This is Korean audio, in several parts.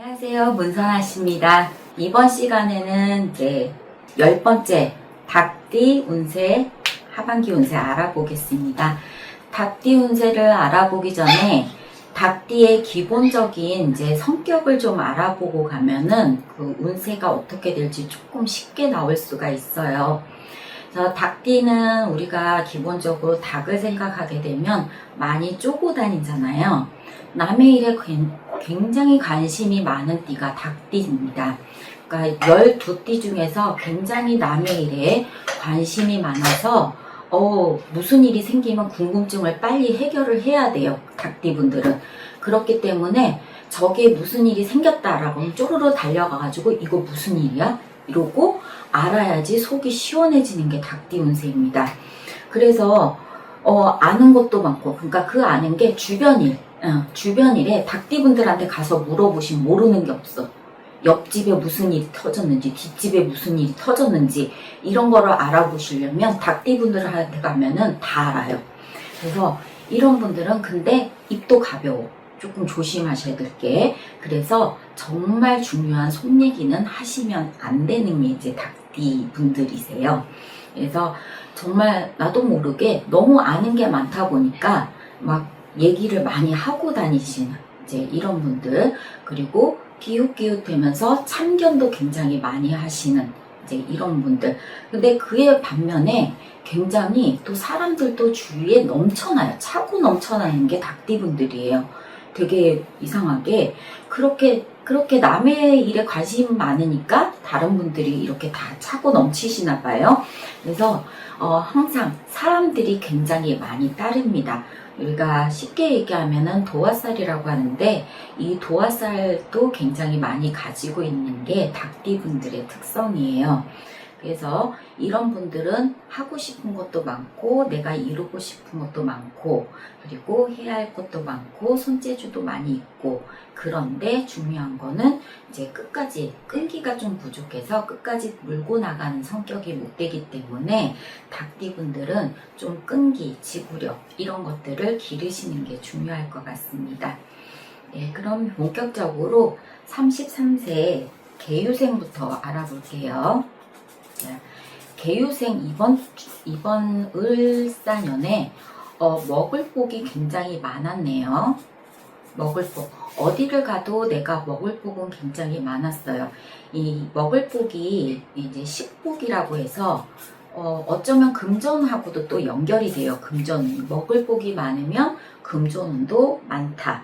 안녕하세요. 문선아 씨입니다. 이번 시간에는 이제 열 번째 닭띠 운세 하반기 운세 알아보겠습니다. 닭띠 운세를 알아보기 전에 닭띠의 기본적인 이제 성격을 좀 알아보고 가면은 그 운세가 어떻게 될지 조금 쉽게 나올 수가 있어요. 그래서 닭띠는 우리가 기본적으로 닭을 생각하게 되면 많이 쪼고 다니잖아요. 남의 일에 굉- 굉장히 관심이 많은 띠가 닭띠입니다. 그러니까 12띠 중에서 굉장히 남의 일에 관심이 많아서 어, 무슨 일이 생기면 궁금증을 빨리 해결을 해야 돼요. 닭띠 분들은. 그렇기 때문에 저게 무슨 일이 생겼다라고 쪼르르 달려가가지고 이거 무슨 일이야? 이러고 알아야지 속이 시원해지는 게 닭띠 운세입니다. 그래서 어, 아는 것도 많고, 그러니까 그 아는 게 주변 일, 어, 주변 일에 닭띠 분들한테 가서 물어보시면 모르는 게 없어. 옆집에 무슨 일이 터졌는지, 뒷집에 무슨 일이 터졌는지, 이런 거를 알아보시려면 닭띠 분들한테 가면은 다 알아요. 그래서 이런 분들은 근데 입도 가벼워. 조금 조심하셔야 될 게. 그래서 정말 중요한 속 얘기는 하시면 안 되는 게 이제 닭띠 분들이세요. 그래서 정말 나도 모르게 너무 아는 게 많다 보니까 막 얘기를 많이 하고 다니시는 이제 이런 분들 그리고 기웃기웃대면서 참견도 굉장히 많이 하시는 이제 이런 분들. 근데 그의 반면에 굉장히 또 사람들도 주위에 넘쳐나요. 차고 넘쳐나는 게 닭띠분들이에요. 되게 이상하게 그렇게 그렇게 남의 일에 관심 많으니까 다른 분들이 이렇게 다 차고 넘치시나 봐요. 그래서 어, 항상 사람들이 굉장히 많이 따릅니다. 우리가 쉽게 얘기하면은 도화살이라고 하는데 이 도화살도 굉장히 많이 가지고 있는 게 닭띠 분들의 특성이에요. 그래서 이런 분들은 하고 싶은 것도 많고 내가 이루고 싶은 것도 많고 그리고 해야 할 것도 많고 손재주도 많이 있고 그런데 중요한 거는 이제 끝까지 끈기가 좀 부족해서 끝까지 물고 나가는 성격이 못 되기 때문에 닭띠 분들은 좀 끈기, 지구력 이런 것들을 기르시는 게 중요할 것 같습니다. 네, 그럼 본격적으로 33세 개유생부터 알아볼게요. 자, 개유생 이번 이번 을사년에 어, 먹을 복이 굉장히 많았네요. 먹을 복 어디를 가도 내가 먹을 복은 굉장히 많았어요. 이 먹을 복이 이제 식복이라고 해서 어, 어쩌면 금전하고도 또 연결이 돼요. 금전운 먹을 복이 많으면 금전운도 많다.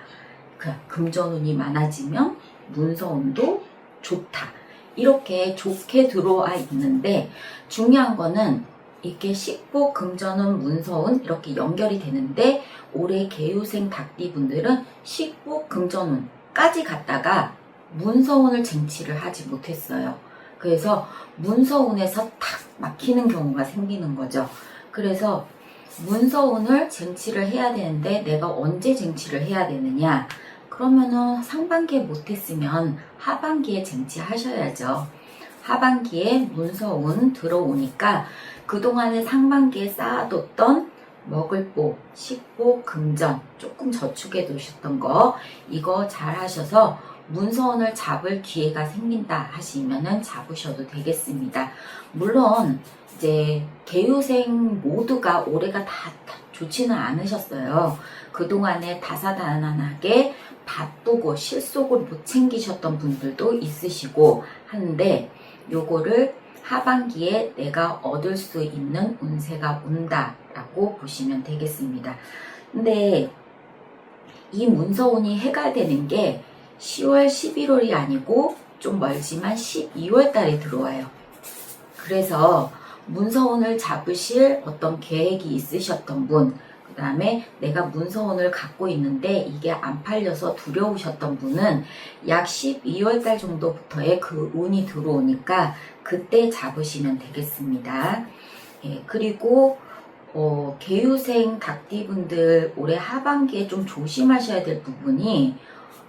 그 금전운이 많아지면 문서운도 좋다. 이렇게 좋게 들어와 있는데 중요한 거는 이게 식복, 금전운, 문서운 이렇게 연결이 되는데 올해 개유생 닭띠 분들은 식복, 금전운까지 갔다가 문서운을 쟁취를 하지 못했어요. 그래서 문서운에서 탁 막히는 경우가 생기는 거죠. 그래서 문서운을 쟁취를 해야 되는데 내가 언제 쟁취를 해야 되느냐? 그러면은 상반기에 못했으면 하반기에 쟁취하셔야죠. 하반기에 문서운 들어오니까 그동안에 상반기에 쌓아뒀던 먹을복, 식복, 금전 조금 저축해 두셨던 거 이거 잘 하셔서 문서운을 잡을 기회가 생긴다 하시면은 잡으셔도 되겠습니다. 물론 이제 개유생 모두가 올해가 다, 다 좋지는 않으셨어요. 그동안에 다사다난하게 바쁘고 실속을 못 챙기셨던 분들도 있으시고 한데 요거를 하반기에 내가 얻을 수 있는 운세가 온다라고 보시면 되겠습니다. 근데 이 문서운이 해가 되는 게 10월, 11월이 아니고 좀 멀지만 12월 달에 들어와요. 그래서 문서운을 잡으실 어떤 계획이 있으셨던 분, 그 다음에 내가 문서운을 갖고 있는데 이게 안 팔려서 두려우셨던 분은 약 12월 달 정도부터의 그 운이 들어오니까 그때 잡으시면 되겠습니다. 예, 그리고 어, 개유생 닭띠분들 올해 하반기에 좀 조심하셔야 될 부분이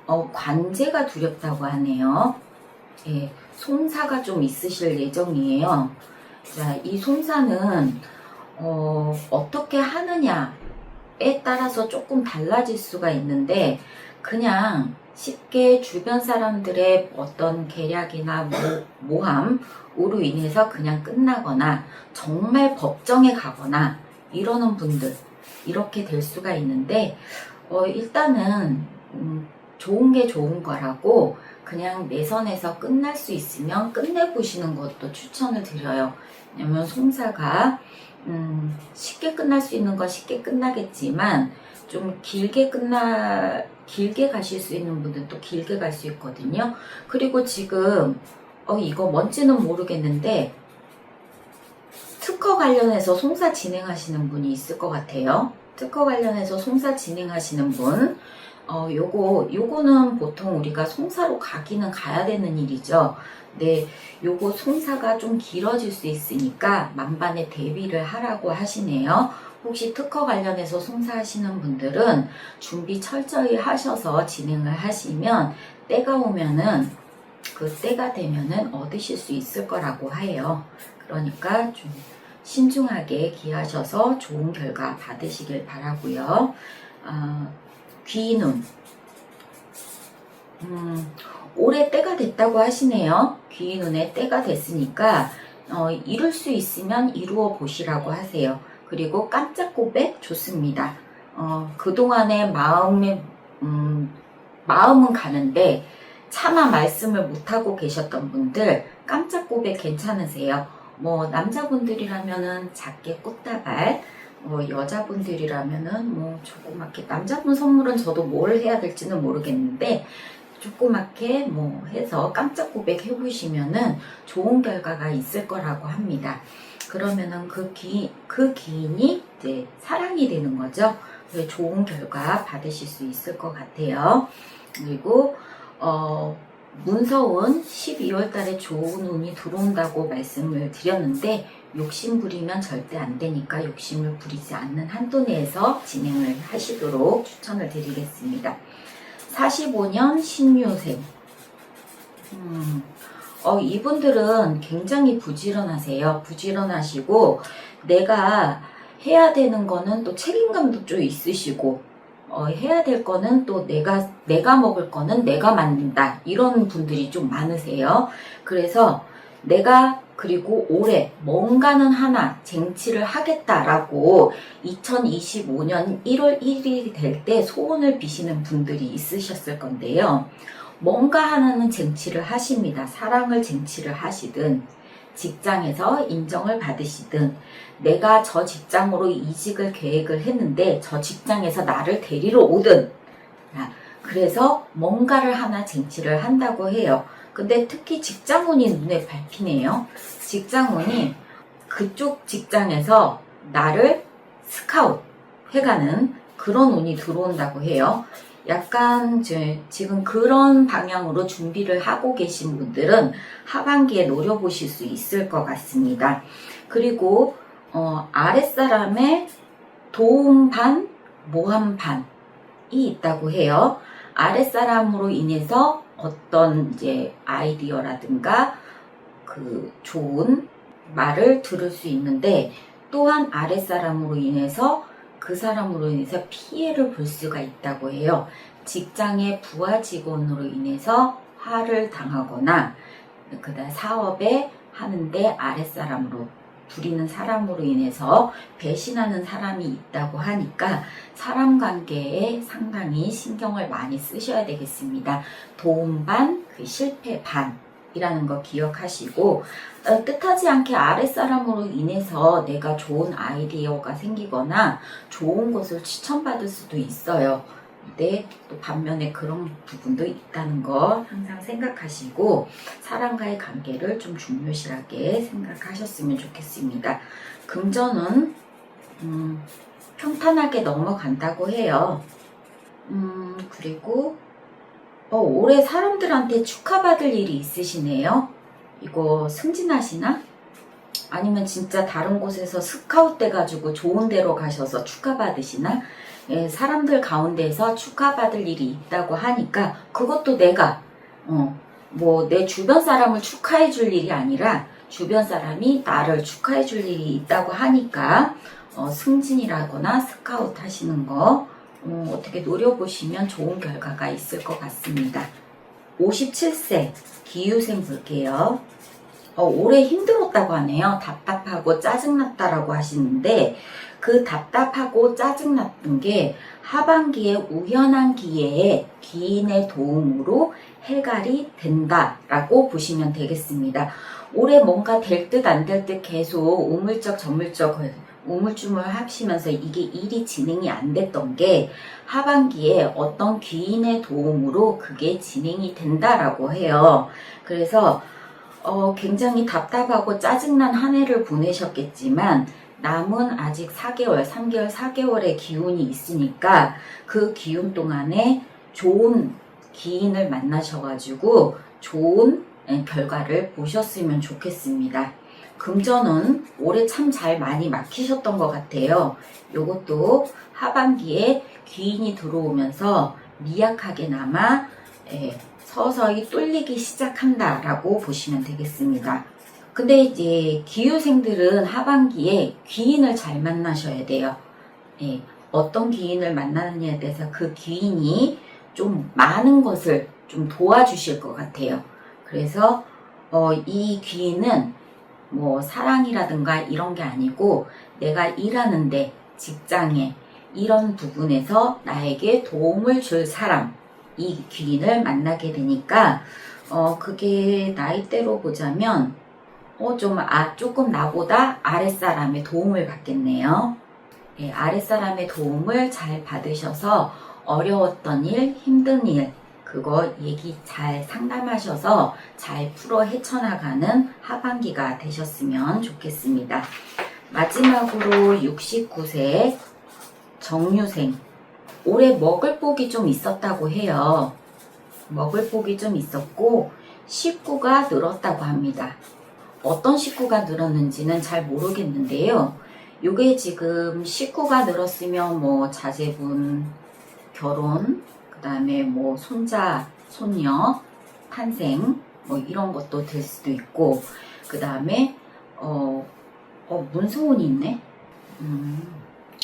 어, 관제가 두렵다고 하네요. 예, 손사가 좀 있으실 예정이에요. 자, 이 손사는 어, 어떻게 하느냐 에 따라서 조금 달라질 수가 있는데 그냥 쉽게 주변 사람들의 어떤 계략이나 모, 모함으로 인해서 그냥 끝나거나 정말 법정에 가거나 이러는 분들 이렇게 될 수가 있는데 어, 일단은 음, 좋은 게 좋은 거라고 그냥 내 선에서 끝날 수 있으면 끝내보시는 것도 추천을 드려요. 왜냐면 송사가 음, 쉽게 끝날 수 있는 건 쉽게 끝나겠지만 좀 길게 끝나 길게 가실 수 있는 분들도 길게 갈 수 있거든요. 그리고 지금 어 이거 뭔지는 모르겠는데 특허 관련해서 송사 진행하시는 분이 있을 것 같아요. 특허 관련해서 송사 진행하시는 분. 어, 요거, 요거는 보통 우리가 송사로 가기는 가야 되는 일이죠. 네, 요거 송사가 좀 길어질 수 있으니까 만반의 대비를 하라고 하시네요. 혹시 특허 관련해서 송사하시는 분들은 준비 철저히 하셔서 진행을 하시면 때가 오면은 그 때가 되면은 얻으실 수 있을 거라고 해요. 그러니까 좀 신중하게 기하셔서 좋은 결과 받으시길 바라고요. 아, 귀눈. 음, 올해 때가 됐다고 하시네요. 귀눈의 때가 됐으니까 어, 이룰 수 있으면 이루어 보시라고 하세요. 그리고 깜짝 고백 좋습니다. 어, 그동안의 마음의 음, 마음은 가는데 차마 말씀을 못하고 계셨던 분들 깜짝 고백 괜찮으세요? 뭐 남자분들이라면은 작게 꽃다발 뭐 여자분들이라면은 뭐 조그맣게 남자분 선물은 저도 뭘 해야 될지는 모르겠는데 조그맣게 뭐 해서 깜짝 고백 해보시면은 좋은 결과가 있을 거라고 합니다. 그러면은 그 기, 그 기인이 이제 사랑이 되는 거죠. 좋은 결과 받으실 수 있을 것 같아요. 그리고, 어, 문서운 12월 달에 좋은 운이 들어온다고 말씀을 드렸는데, 욕심 부리면 절대 안 되니까 욕심을 부리지 않는 한도 내에서 진행을 하시도록 추천을 드리겠습니다. 45년 신유생. 음, 어, 이분들은 굉장히 부지런하세요. 부지런하시고, 내가 해야 되는 거는 또 책임감도 좀 있으시고, 어, 해야 될 거는 또 내가, 내가 먹을 거는 내가 만든다. 이런 분들이 좀 많으세요. 그래서 내가 그리고 올해 뭔가는 하나 쟁취를 하겠다라고 2025년 1월 1일이 될 때 소원을 비시는 분들이 있으셨을 건데요. 뭔가 하나는 쟁취를 하십니다. 사랑을 쟁취를 하시든, 직장에서 인정을 받으시든, 내가 저 직장으로 이직을 계획을 했는데, 저 직장에서 나를 데리러 오든, 아, 그래서 뭔가를 하나 쟁취를 한다고 해요. 근데 특히 직장운이 눈에 밟히네요. 직장운이 그쪽 직장에서 나를 스카웃 해가는 그런 운이 들어온다고 해요. 약간 제- 지금 그런 방향으로 준비를 하고 계신 분들은 하반기에 노려보실 수 있을 것 같습니다. 그리고 어, 아랫사람의 도움 반, 모함 반이 있다고 해요. 아랫사람으로 인해서 어떤 이제 아이디어라든가 그 좋은 말을 들을 수 있는데 또한 아랫사람으로 인해서 그 사람으로 인해서 피해를 볼 수가 있다고 해요. 직장의 부하 직원으로 인해서 화를 당하거나 그다음 사업에 하는데 아랫사람으로 부리는 사람으로 인해서 배신하는 사람이 있다고 하니까 사람 관계에 상당히 신경을 많이 쓰셔야 되겠습니다. 도움 반, 그 실패 반 이라는 거 기억하시고 어, 뜻하지 않게 아랫사람으로 인해서 내가 좋은 아이디어가 생기거나 좋은 것을 추천받을 수도 있어요. 근데 또 반면에 그런 부분도 있다는 거 항상 생각하시고 사람과의 관계를 좀 중요시하게 생각하셨으면 좋겠습니다. 금전은 음, 평탄하게 넘어간다고 해요. 음, 그리고 어, 올해 사람들한테 축하받을 일이 있으시네요. 이거 승진하시나? 아니면 진짜 다른 곳에서 스카웃 돼가지고 좋은 데로 가셔서 축하받으시나? 예, 사람들 가운데서 축하받을 일이 있다고 하니까 그것도 내가 어, 뭐 내 주변 사람을 축하해 줄 일이 아니라 주변 사람이 나를 축하해 줄 일이 있다고 하니까 어, 승진이라거나 스카웃 하시는 거 어, 어떻게 노려보시면 좋은 결과가 있을 것 같습니다. 57세 기유생 볼게요. 어, 올해 힘들었다고 하네요. 답답하고 짜증났다라고 하시는데 그 답답하고 짜증났던 게 하반기에 우연한 기회에 기인의 도움으로 해갈이 된다라고 보시면 되겠습니다. 올해 뭔가 될 듯 안 될 듯 계속 우물쩍 저물쩍 우물쭈물 하시면서 이게 일이 진행이 안 됐던 게 하반기에 어떤 귀인의 도움으로 그게 진행이 된다라고 해요. 그래서 어, 굉장히 답답하고 짜증난 한 해를 보내셨겠지만 남은 아직 4개월, 3개월, 4개월의 기운이 있으니까 그 기운 동안에 좋은 기인을 만나셔가지고 좋은 예, 결과를 보셨으면 좋겠습니다. 금전은 올해 참 잘 많이 막히셨던 것 같아요. 요것도 하반기에 귀인이 들어오면서 미약하게나마 예, 서서히 뚫리기 시작한다라고 보시면 되겠습니다. 근데 이제 기후생들은 하반기에 귀인을 잘 만나셔야 돼요. 예, 어떤 귀인을 만나느냐에 대해서 그 귀인이 좀 많은 것을 좀 도와주실 것 같아요. 그래서 어, 이 귀인은 뭐 사랑이라든가 이런 게 아니고 내가 일하는데 직장에 이런 부분에서 나에게 도움을 줄 사람 이 귀인을 만나게 되니까 어 그게 나이대로 보자면 어 좀 아 조금 나보다 아랫사람의 도움을 받겠네요. 예, 아랫사람의 도움을 잘 받으셔서 어려웠던 일, 힘든 일 그거 얘기 잘 상담하셔서 잘 풀어 헤쳐나가는 하반기가 되셨으면 좋겠습니다. 마지막으로 69세 정유생 올해 먹을 복이 좀 있었다고 해요. 먹을 복이 좀 있었고 식구가 늘었다고 합니다. 어떤 식구가 늘었는지는 잘 모르겠는데요. 요게 지금 식구가 늘었으면 뭐 자제분 결혼 그 다음에 뭐 손자 손녀 탄생 뭐 이런 것도 될 수도 있고 그 다음에 어, 어 문서운이 있네. 음,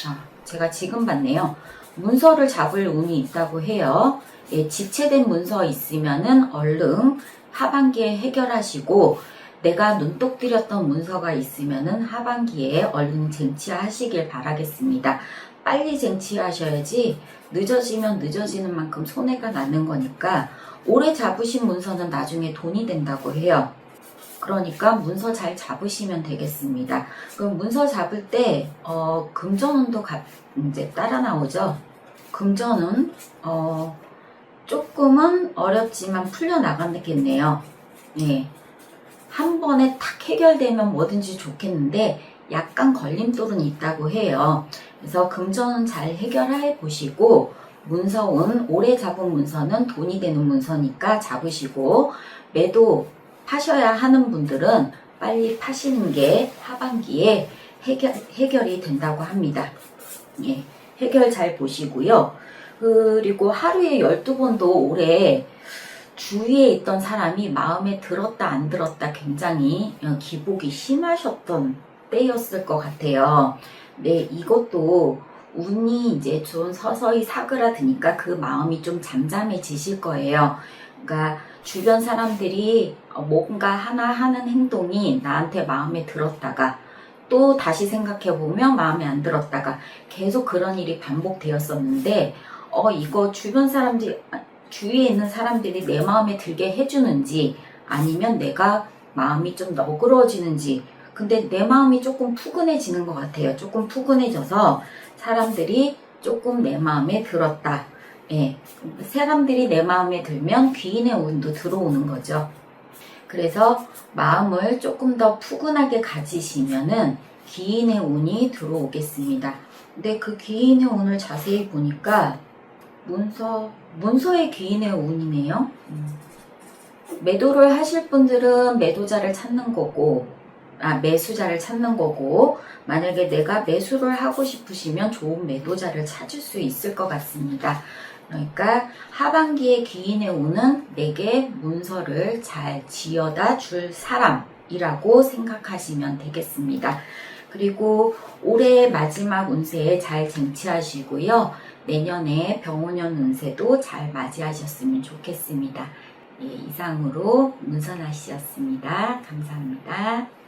아 제가 지금 봤네요. 문서를 잡을 운이 있다고 해요. 예, 지체된 문서 있으면은 얼른 하반기에 해결하시고 내가 눈독 들였던 문서가 있으면은 하반기에 얼른 쟁취하시길 바라겠습니다. 빨리 쟁취하셔야지 늦어지면 늦어지는 만큼 손해가 나는 거니까 오래 잡으신 문서는 나중에 돈이 된다고 해요. 그러니까 문서 잘 잡으시면 되겠습니다. 그럼 문서 잡을 때 어, 금전운도 가, 이제 따라 나오죠. 금전은 어, 조금은 어렵지만 풀려 나가겠네요. 예. 한 번에 탁 해결되면 뭐든지 좋겠는데 약간 걸림돌은 있다고 해요. 그래서 금전은 잘 해결해 보시고 문서운 오래 잡은 문서는 돈이 되는 문서니까 잡으시고 매도 파셔야 하는 분들은 빨리 파시는 게 하반기에 해결, 해결이 된다고 합니다. 예, 해결 잘 보시고요. 그리고 하루에 12번도 올해 주위에 있던 사람이 마음에 들었다 안 들었다 굉장히 기복이 심하셨던 때였을 것 같아요. 네, 이것도 운이 이제 좀 서서히 사그라드니까 그 마음이 좀 잠잠해지실 거예요. 그러니까 주변 사람들이 뭔가 하나 하는 행동이 나한테 마음에 들었다가 또 다시 생각해 보면 마음에 안 들었다가 계속 그런 일이 반복되었었는데 어 이거 주변 사람들 주위에 있는 사람들이 내 마음에 들게 해주는지 아니면 내가 마음이 좀 너그러지는지 근데 내 마음이 조금 푸근해지는 것 같아요. 조금 푸근해져서 사람들이 조금 내 마음에 들었다. 예. 사람들이 내 마음에 들면 귀인의 운도 들어오는 거죠. 그래서 마음을 조금 더 푸근하게 가지시면은 귀인의 운이 들어오겠습니다. 근데 그 귀인의 운을 자세히 보니까 문서, 문서의 귀인의 운이네요. 음. 매도를 하실 분들은 매도자를 찾는 거고, 아, 매수자를 찾는 거고, 만약에 내가 매수를 하고 싶으시면 좋은 매도자를 찾을 수 있을 것 같습니다. 그러니까 하반기에 귀인의 운은 내게 문서를 잘 지어다 줄 사람이라고 생각하시면 되겠습니다. 그리고 올해 마지막 운세에 잘 쟁취하시고요. 내년에 병원년 운세도 잘 맞이하셨으면 좋겠습니다. 예, 이상으로 문선아 씨였습니다. 감사합니다.